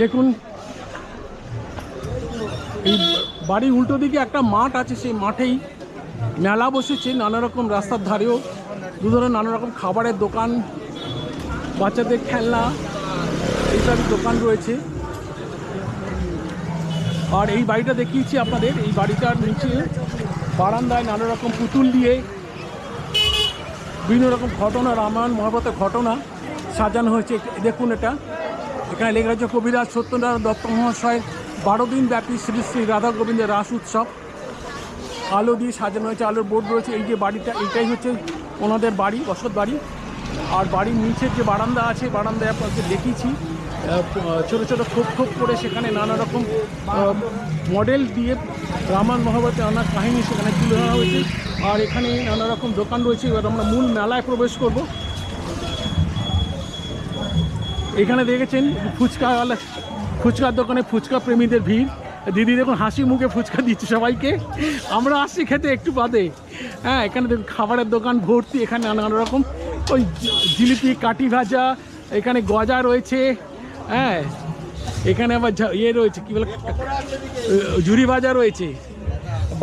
দেখুন, এই বাড়ির উল্টো দিকে একটা মাঠ আছে, সেই মাঠেই মেলা বসেছে নানা রকম রাস্তার ধারেও। দু ধরনের নানা রকম খাবারের দোকান, বাচ্চাদের খেলনা, এইসব দোকান রয়েছে। আর এই বাড়িটা দেখিয়েছি আপনাদের, এই বাড়িটার নিচে বারান্দায় নানা রকম পুতুল দিয়ে বিভিন্ন রকম ঘটনা, রামায়ণ মহাভারতের ঘটনা সাজানো হয়েছে। দেখুন এটা। এখানে লেখা আছে কবিরাজ সত্যনারায়ণ দত্ত মহাশয়ের বারো দিন ব্যাপী শ্রী শ্রী রাধা গোবিন্দের রাস উৎসব। আলো দিয়ে সাজানো হয়েছে, আলোর বোর্ড রয়েছে, এই যে বাড়িটা, এইটাই হচ্ছে ওনাদের বাড়ি বসত বাড়ি। আর বাড়ির নিচের যে বারান্দা আছে, বারান্দায় আপনাকে দেখিয়েছি ছোটো ছোটো খোপ খোপ করে সেখানে নানা রকম মডেল দিয়ে রামায়ণ মহাভারতের নানা কাহিনী সেখানে তুলে ধরা হয়েছে। আর এখানে নানা রকম দোকান রয়েছে, এবার আমরা মূল মেলায় প্রবেশ করব। এখানে দেখেছেন ফুচকাওয়ালা ফুচকার দোকানে ফুচকা প্রেমীদের ভিড়। দিদি দেখুন হাসি মুখে ফুচকা দিচ্ছে সবাইকে। আমরা আসছি খেতে একটু বাদে। হ্যাঁ এখানে দেখুন খাবারের দোকান, ভর্তি, এখানে নানা রকম। ওই জিলিপি, কাঠি ভাজা, এখানে গজা রয়েছে। হ্যাঁ এখানে আবার ইয়ে রয়েছে, কী বলে, ঝুরি ভাজা রয়েছে।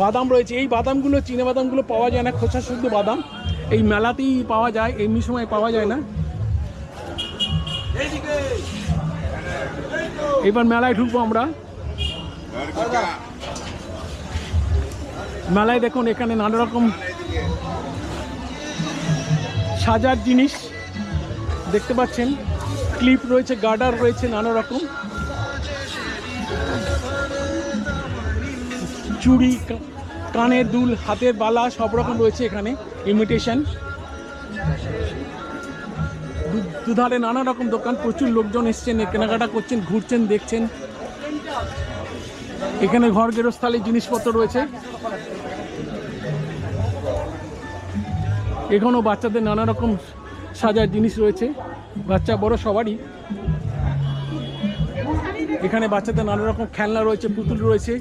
বাদাম রয়েছে। এই বাদামগুলো, চীনা বাদামগুলো পাওয়া যায় না, খোসা শুদ্ধ বাদাম। এই মেলাতেই পাওয়া যায়, এমনি সময় পাওয়া যায় না। এবার মেলায় ঢুকবো আমরা। মেলায় দেখুন, এখানে নানা রকম সাজার জিনিস দেখতে পাচ্ছেন। ক্লিপ রয়েছে, গার্ডার রয়েছে, নানা রকম। চুড়ি কানের দুল, হাতের বালা, সব রকম রয়েছে এখানে ইমিটেশন দুধারে নানা রকম দোকান, প্রচুর লোকজন এসছেন, কেনাকাটা করছেন, ঘুরছেন, দেখছেন। এখানে ঘর গেরস্থালির জিনিসপত্র রয়েছে। এখানেও বাচ্চাদের নানা রকম সাজার জিনিস রয়েছে। বাচ্চা বড় সবারই। এখানে বাচ্চাদের নানা রকম খেলনা রয়েছে, পুতুল রয়েছে।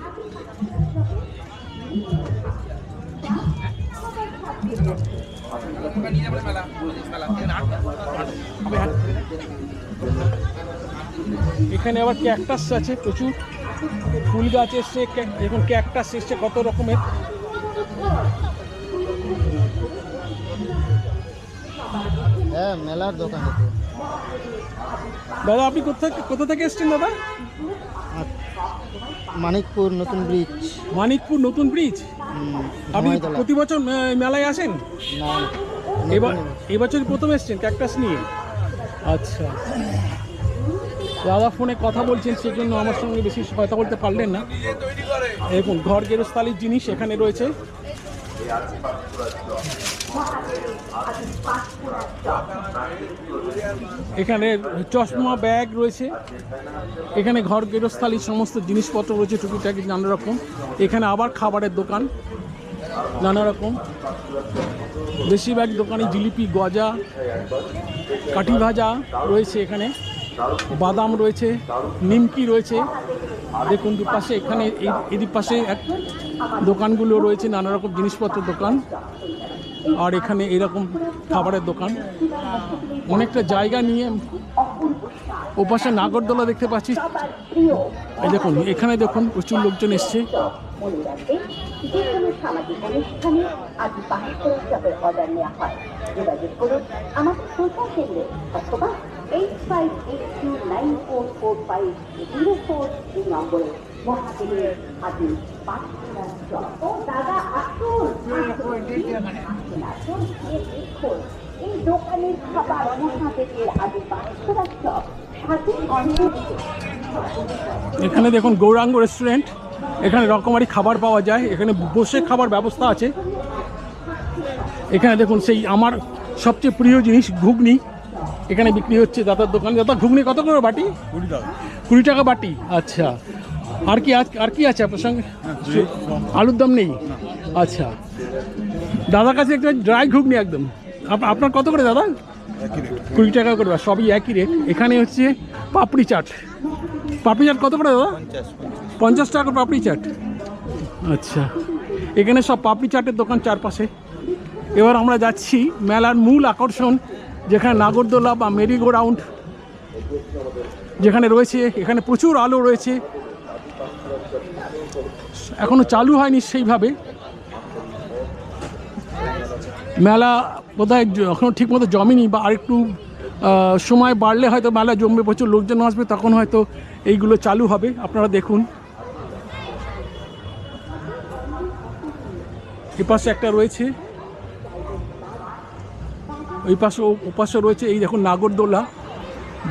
এখানে আবার ক্যাকটাস আছে প্রচুর। ফুল গাছ এসছে এখন ক্যাকটাস এসছে কত রকমের। হ্যাঁ মেলার দোকান দাদা আপনি কোথা কোথা থেকে এসছেন দাদা? মানিকপুর নতুন ব্রিজ মানিকপুর নতুন ব্রিজ আপনি প্রতি বছর মেলায় আসেন? না। এবার নতুন- এবছর প্রথম এসছেন ক্যাকটাস নিয়ে? আচ্ছা। দাদা ফোনে কথা বলছেন, সেজন্য আমার সঙ্গে বেশি কথা বলতে পারলেন না। দেখুন, ঘর গেরস্থালির জিনিস এখানে রয়েছে। এখানে চশমা, ব্যাগ রয়েছে। এখানে ঘর গেরস্থালির সমস্ত জিনিসপত্র রয়েছে, টুকিটাকি নানা রকম এখানে আবার খাবারের দোকান। নানা রকম। বেশিরভাগ দোকানে জিলিপি, গজা, কাঠি ভাজা রয়েছে এখানে। বাদাম রয়েছে, নিমকি রয়েছে। দেখুন দুপাশে, এখানে এদিক পাশে এক দোকানগুলো রয়েছে, নানা রকম জিনিসপত্রের দোকান। আর এখানে এরকম খাবারের দোকান। অনেকটা জায়গা নিয়ে ওপাশে নাগরদোলা দেখতে পাচ্ছি। এই দেখুন, এখানে দেখুন প্রচুর লোকজন এসছে। এই দোকানের খাবার মহাদেবের আদি সাথে অনেক এখানে দেখুন গৌরাঙ্গ রেস্টুরেন্ট। এখানে রকমারি খাবার পাওয়া যায়। এখানে বসে খাবার ব্যবস্থা আছে। এখানে দেখুন সেই আমার সবচেয়ে প্রিয় জিনিস ঘুগনি। এখানে বিক্রি হচ্ছে দাদার দোকানে। দাদা ঘুগনি কত করে বাটি? কুড়ি টাকা। কুড়ি টাকা বাটি। আচ্ছা। আর কি আজ আর কি আছে আপনার সঙ্গে? আলুর দম নেই? আচ্ছা। দাদার কাছে একটা ড্রাই ঘুগনি একদম। আপনার কত করে দাদা? কুড়ি টাকা করে সবই একই রেট এখানে হচ্ছে পাপড়ি চাট। পাপড়ি চাট কত করে দাদা? পঞ্চাশ টাকা করে পাপড়ি চাট। আচ্ছা। এখানে সব পাপড়ি চাটের দোকান চারপাশে। এবার আমরা যাচ্ছি মেলার মূল আকর্ষণ, যেখানে নাগরদোলা বা মেরি গো রাউন্ড যেখানে রয়েছে, এখানে প্রচুর আলো রয়েছে। এখনও চালু হয়নি সেইভাবে। মেলা বোধহয় এখনও এখনও ঠিক মতো জমেনি বা আরেকটু সময় বাড়লে হয়তো মেলা জমবে, প্রচুর লোকজন আসবে, তখন হয়তো এইগুলো চালু হবে। আপনারা দেখুন। এ পাশে একটা রয়েছে। ওই পাশে ও পাশে রয়েছে এই দেখুন নাগরদোলা,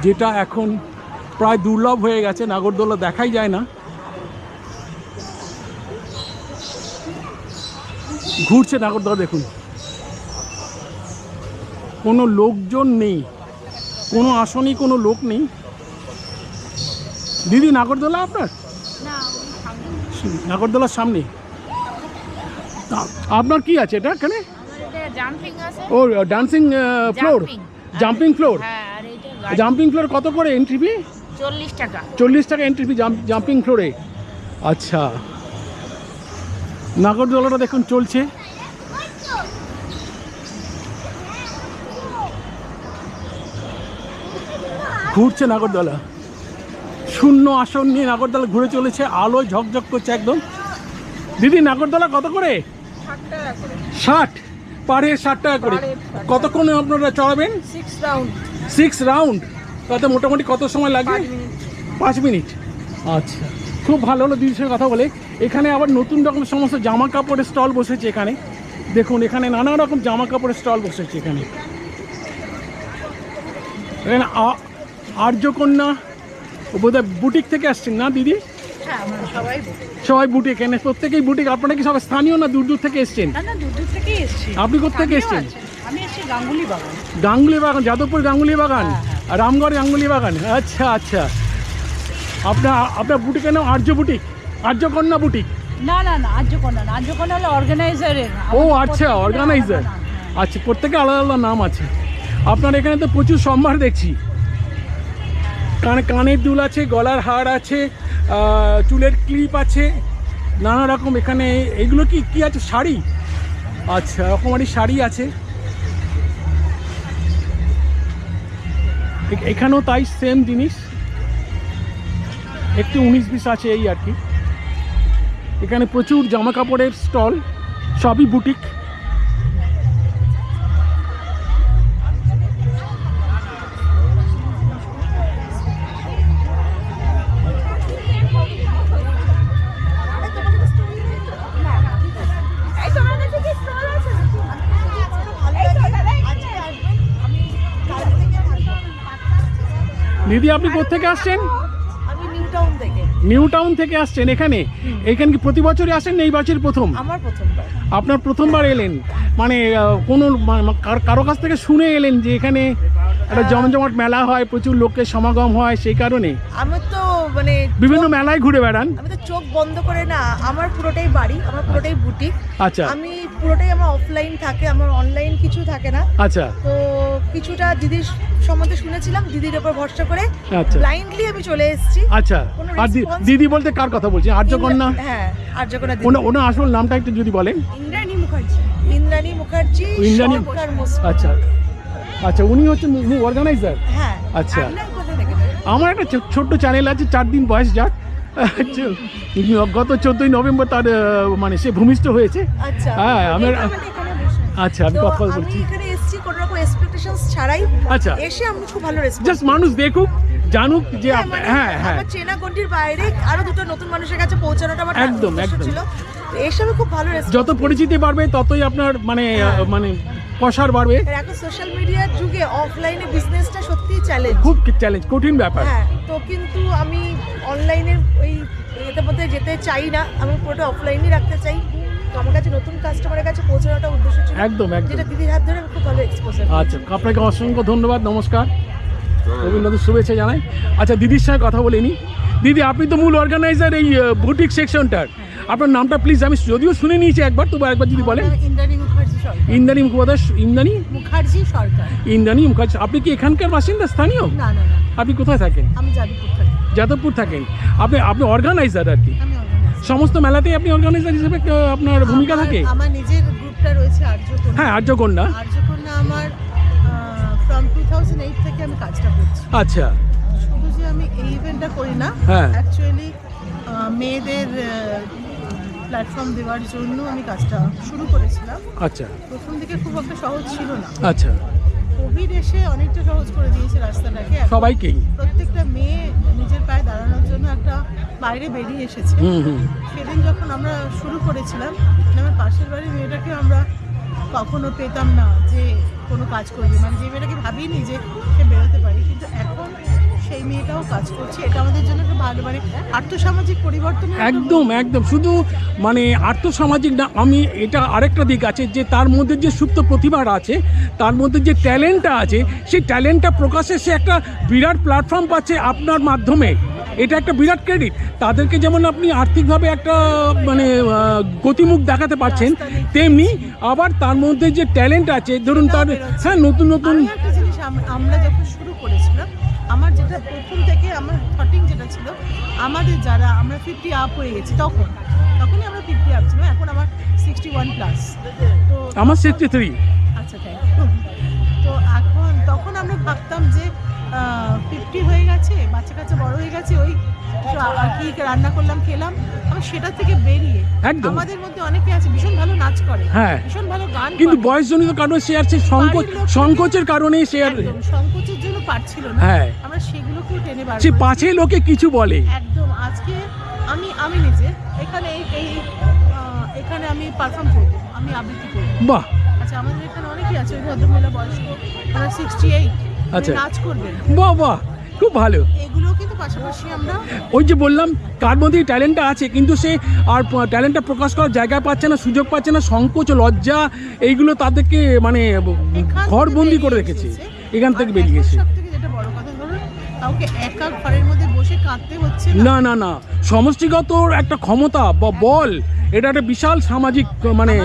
যেটা এখন প্রায় দুর্লভ হয়ে গেছে, নাগরদোলা দেখাই যায় না। ঘুরছে নাগরদোলা, দেখুন। কোনো লোকজন নেই। কোনো আসনই কোনো লোক নেই। দিদি নাগরদোলা আপনার? নাগরদোলার সামনে। আপনার কি আছে এটা এখানে? ও dancing floor jumping floor jumping floor কত করে এন্ট্রি ফি চল্লিশ টাকা। চল্লিশ টাকা এন্ট্রি ফি জাম্পিং ফ্লোরে আচ্ছা। নাগরদোলাটা দেখুন চলছে। ঘুরছে নাগরদোলা। শূন্য আসন নিয়ে নাগরদোলা ঘুরে চলেছে আলোয় ঝকঝক করছে একদম। দিদি নাগরদোলা কত করে? ষাট। পার হেড ষাট টাকা করে। কতক্ষণ আপনারা চড়াবেন? সিক্স রাউন্ড তাতে মোটামুটি কত সময় লাগবে? পাঁচ মিনিট। আচ্ছা। খুব ভালো হলো দিদির সঙ্গে কথা বলে। এখানে আবার নতুন রকম সমস্ত জামা কাপড়ের স্টল বসেছে এখানে। দেখুন এখানে নানা রকম জামা কাপড়ের স্টল বসেছে এখানে। এখানে আ- আর্যকন্যা বোধহয় বুটিক থেকে আসছেন না দিদি? হ্যাঁ সবাই সবাই বুটিক এখানে প্রত্যেকেই বুটিক। আপনারা কি সবাই স্থানীয় না দূর দূর থেকে এসছেন? আপনি আমিও এসেছেন? গাঙ্গুলি বাগান। যাদবপুর গাঙ্গুলি বাগান? হ্যাঁ, আর রামগড় গাঙ্গুলি বাগান? আচ্ছা আচ্ছা। আপনার আপনার বুটিকের নাম আর্য বুটিক? আর্যকন্যা বুটিক? না না না আর্যকন্যা না। আর্যকন্যা হলো অর্গানাইজারের ও আচ্ছা অর্গানাইজার আচ্ছা প্রত্যেকে আলাদা আলাদা নাম আছে। আপনার এখানে তো প্রচুর সম্ভার দেখছি। কানে, কানের দুল আছে, গলার হার আছে চুলের ক্লিপ আছে, নানা রকম এখানে। এগুলো কি কি আছে? শাড়ি? আচ্ছা রকমারি শাড়ি আছে। এখানেও তাই সেম জিনিস। একটু উনিশ বিশ আছে এই আর কি। এখানে প্রচুর জামা কাপড়ের স্টল সবই বুটিক দিদি আপনি কোথেকে আসছেন? আমি নিউ টাউন থেকে। নিউ টাউন থেকে আসছেন এখানে? এখানে কি প্রতি বছরই আসেন না এই বছর প্রথম? আমার প্রথমবার। আপনার প্রথমবার এলেন? মানে কোনো কারও কাছ থেকে শুনে এলেন যে এখানে একটা জমজমাট মেলা হয় প্রচুর লোকের সমাগম হয় সেই কারণে? আমার তো মানে বিভিন্ন মেলায় ঘুরে বেড়ান। আমি তো চোখ বন্ধ করে না আমার পুরোটাই বাড়ি আমার পুরোটাই বুটিক। আচ্ছা। আমি পুরোটাই আমার অফলাইন থাকে আমার অনলাইন কিছু থাকে না। আচ্ছা। তো কিছুটা দিদির সম্বন্ধে শুনেছিলাম দিদির ওপর ভরসা করে আচ্ছা। ব্লাইন্ডলি আমি চলে এসেছি। আচ্ছা আর দিদি বলতে কার কথা বলছি? আর্যকন্যা? হ্যাঁ আর্যকন্যা দিদি। ওনা ওনার আসল নামটা একটু যদি বলেন। ইন্দ্রাণী মুখার্জি। ইন্দ্রাণী মুখার্জি ইন্দ্রাণী- আচ্ছা। আচ্ছা উনি হচ্ছেন অর্গানাইজার হ্যাঁ আচ্ছা। আমার একটা ছোট্ট চ্যানেল আছে চার দিন বয়স যাক। চ- গত চোদ্দই নভেম্বর তার মানে সে ভূমিষ্ঠ হয়েছে। আচ্ছা। হ্যাঁ, আমার- আচ্ছা আমি কথা বলছি। এখানে এসেছি কোনো রকম এক্সপেকটেশনস ছাড়াই। আচ্ছা। এসে আমি খুব ভালো রেসপন্স জাস্ট মানুষ দেখুক জানুক যে আপ- হ্যাঁ হ্যাঁ। চেনা গন্ডির বাইরে আরও দুটো নতুন মানুষের কাছে পৌঁছানোটা আমার একদম, একদম। ছিল। এসে আমি খুব ভালো রেসপন্স যত পরিচিতি বাড়বে ততই আপনার মানে মানে প্রসার বাড়বে। এখন সোশ্যাল মিডিয়ার যুগে অফলাইনে বিজনেসটা সত্যিই চ্যালেঞ্জ খুব চ্যালেঞ্জ কঠিন ব্যাপার। হ্যাঁ তো কিন্তু আমি অনলাইনে ওই এটার মধ্যে যেতে চাই না। আমি পুরোটা অফলাইনই রাখতে চাই। তো আমার কাছে নতুন কাস্টমারের কাছে পৌঁছানোটা উদ্দেশ্য ছিল। একদম একদম। যেটা দিদির হাত ধরে আমি খুব ভালো এক্সপোজার আচ্ছা আপনাকে অসংখ্য ধন্যবাদ নমস্কার। রবীন্দ্রনাথ শুভেচ্ছা জানাই। আচ্ছা দিদির সঙ্গে কথা বলে নি। দিদি আপনি তো মূল অর্গানাইজার এই বুটিক সেকশনটার আপনার নামটা প্লিজ আমি যদিও শুনে নিয়েছি একবার তবু একবার যদি বলেন। ইন্দ্রাণী মুখোপাধ্যায় ইন্দ্রাণী? মুখার্জি সরকার। ইন্দ্রাণী মুখার্জি আপনি কি এখানকার বাসিন্দা স্থানীয়? আপনি কোথায় থাকেন? আমি যাদবপুর থাকি। যাদবপুর থাকেন। আপনি আপনি অর্গানাইজার আর কি। সমস্ত মেলাতেই আপনি অর্গানাইজার হিসেবে আপনার ভূমিকা থাকে? আমার নিজের গ্রুপটা রয়েছে আর্যকন্যা হ্যাঁ আর্যকন্যা আর্যকন্যা আমার ফ্রম টু থাউজেন্ড এইট থেকে আমি কাজটা করছি। আচ্ছা। শুধু যে আমি এই ইভেন্টটা করি না হ্যাঁ। অ্যাকচুয়ালি মেয়েদের প্ল্যাটফর্ম দেওয়ার জন্য আমি কাজটা শুরু করেছিলাম। আচ্ছা। প্রথম দিকে খুব একটা সহজ ছিল না। আচ্ছা। কোভিড এসে অনেকটা সহজ করে দিয়েছে রাস্তাটাকে। সবাইকেই। প্রত্যেকটা মেয়ে নিজের পায়ে দাঁড়ানোর জন্য একটা বাইরে বেরিয়ে এসেছে। সেদিন যখন আমরা শুরু করেছিলাম মানে আমার পাশের বাড়ির মেয়েটাকে আমরা কখনো পেতাম না যে কোনো কাজ করবে। মানে যে মেয়েটাকে ভাবিনি যে সে বেরোতে পারে কিন্তু এখন সেই মেয়েটাও কাজ করছে। এটা আমাদের জন্য একটা ভালো মানে আর্থসামাজিক পরিবর্তন একদম একদম। শুধু মানে আর্থসামাজিক না আমি এটা আরেকটা দিক আছে যে তার মধ্যে যে সুপ্ত প্রতিভাটা আছে তার মধ্যে যে ট্যালেন্টটা আছে সেই ট্যালেন্টটা প্রকাশে সে একটা বিরাট প্ল্যাটফর্ম পাচ্ছে আপনার মাধ্যমে। এটা একটা বিরাট ক্রেডিট। তাদেরকে যেমন আপনি আর্থিকভাবে একটা মানে গতিমুখ দেখাতে পারছেন তেমনি আবার তার মধ্যে যে ট্যালেন্ট আছে ধরুন তার হ্যাঁ নতুন নতুন আমরা যখন শুরু করেছিলাম আমার যেটা প্রথম থেকে আমার থটিং যেটা ছিল আমাদের যারা আমরা ফিফটি আপ হয়ে গেছি তখন। তখনই আমরা ফিফটি আপ ছিলাম এখন আমার সিক্সটি ওয়ান প্লাস তো আমার সিক্সটি থ্রি আচ্ছা থ্যাংক তো এখন তখন আমরা ভাবতাম যে ফিফটি হয়ে গেছে বাচ্চা কাচ্চা বড় হয়ে গেছে ওই কি রান্না করলাম খেলাম আবার সেটা থেকে বেরিয়ে একদম। আমাদের মধ্যে অনেকে আছে ভীষণ ভালো নাচ করে হ্যাঁ। ভীষণ ভালো গান কিন্তু। বয়সজনিত কারণে সে আর সেই সংকোচ সংকোচের কারণে সে আর সংকোচের জন্য পারছিল না হ্যাঁ। আমরা সেগুলোকেও টেনে বার সে। পাছে লোকে কিছু বলে একদম আজকে আমি আমি নিজে এখানে এই এখানে আমি পারফর্ম করব আমি আবৃত্তি করব বাহ আচ্ছা আমাদের এখানে অনেকেই আছে ওই ভদ্রমহিলা বয়স্ক ওনারা সিক্সটি এইট আচ্ছা। নাচ করবেন। বাহ বাহ খুব ভালো। এগুলোও কিন্তু পাশাপাশি আমরা ওই যে বললাম কার মধ্যেই ট্যালেন্টটা আছে কিন্তু সে আর ট্যালেন্টটা প্রকাশ করার জায়গা পাচ্ছে না সুযোগ পাচ্ছে না সংকোচ লজ্জা এইগুলো তাদেরকে মানে ঘরবন্দি করে রেখেছে এখান থেকে বেরিয়েছে যেটা বড় কথা কাউকে একা ঘরের মধ্যে বসে কাঁদতে হচ্ছে না। না না না সমষ্টিগত একটা ক্ষমতা বা বল এটা একটা বিশাল সামাজিক মানে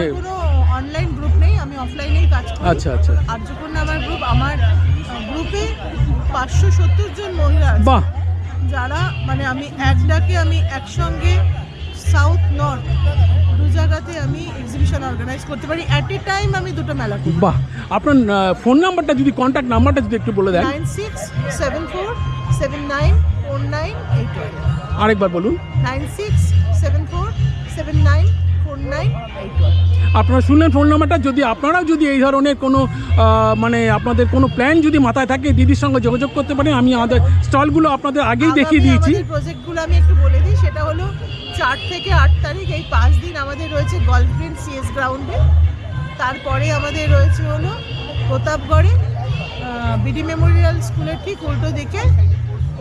অনলাইন গ্রুপ নেই আমি অফলাইনেই কাজ করি। আচ্ছা, আচ্ছা। আর যখন আমার গ্রুপ আমার গ্রুপে পাঁচশো সত্তর জন মহিলা বাহ। যারা মানে আমি এক ডাকে আমি একসঙ্গে সাউথ নর্থ দু জায়গাতে আমি এক্সিবিশন অর্গানাইজ করতে পারি। অ্যাট এ টাইম আমি দুটো মেলা করি। বাহ। আপনার ফোন নাম্বারটা যদি কন্ট্যাক্ট নাম্বারটা যদি একটু বলে দেন। Nine six seven four seven nine four nine eight আরেকবার বলুন। Nine six seven four seven nine four nine eight one. আপনারা শুনলেন ফোন নাম্বারটা? যদি আপনারাও যদি এই ধরনের কোনো মানে আপনাদের কোনো প্ল্যান যদি মাথায় থাকে দিদির সঙ্গে যোগাযোগ করতে পারেন আমি আমাদের স্টলগুলো আপনাদের আগেই দেখিয়ে দিয়েছি। প্রজেক্টগুলো আমি একটু বলে দিই সেটা হলো চার থেকে আট তারিখ এই পাঁচ দিন আমাদের রয়েছে গল্ফ গ্রিন সিএস গ্রাউন্ডে। তারপরে আমাদের রয়েছে হলো প্রতাপগড়ে বিডি মেমোরিয়াল স্কুলের ঠিক উল্টো দিকে।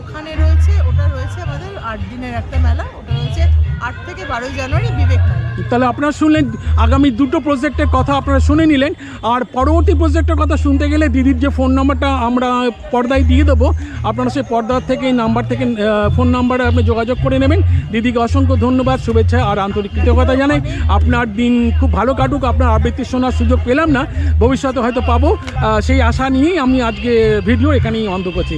ওখানে রয়েছে ওটা রয়েছে আমাদের আট দিনের একটা মেলা ওটা রয়েছে আট থেকে বারোই জানুয়ারি বিবেক মেলা। তাহলে আপনারা শুনলেন, আগামী দুটো প্রজেক্টের কথা আপনারা শুনে নিলেন। আর পরবর্তী প্রজেক্টের কথা শুনতে গেলে দিদির যে ফোন নাম্বারটা আমরা পর্দায় দিয়ে দেবো, আপনারা সেই পর্দার থেকে নাম্বার থেকে ফোন নাম্বারে আপনি যোগাযোগ করে নেবেন। দিদিকে অসংখ্য ধন্যবাদ, শুভেচ্ছা আর আন্তরিক কৃতজ্ঞতা জানাই। আপনার দিন খুব ভালো কাটুক, আপনার আবৃত্তি শোনার সুযোগ পেলাম না, ভবিষ্যতে হয়তো পাবো। সেই আশা নিয়েই আমি আজকে ভিডিও এখানেই অন্ধ করছি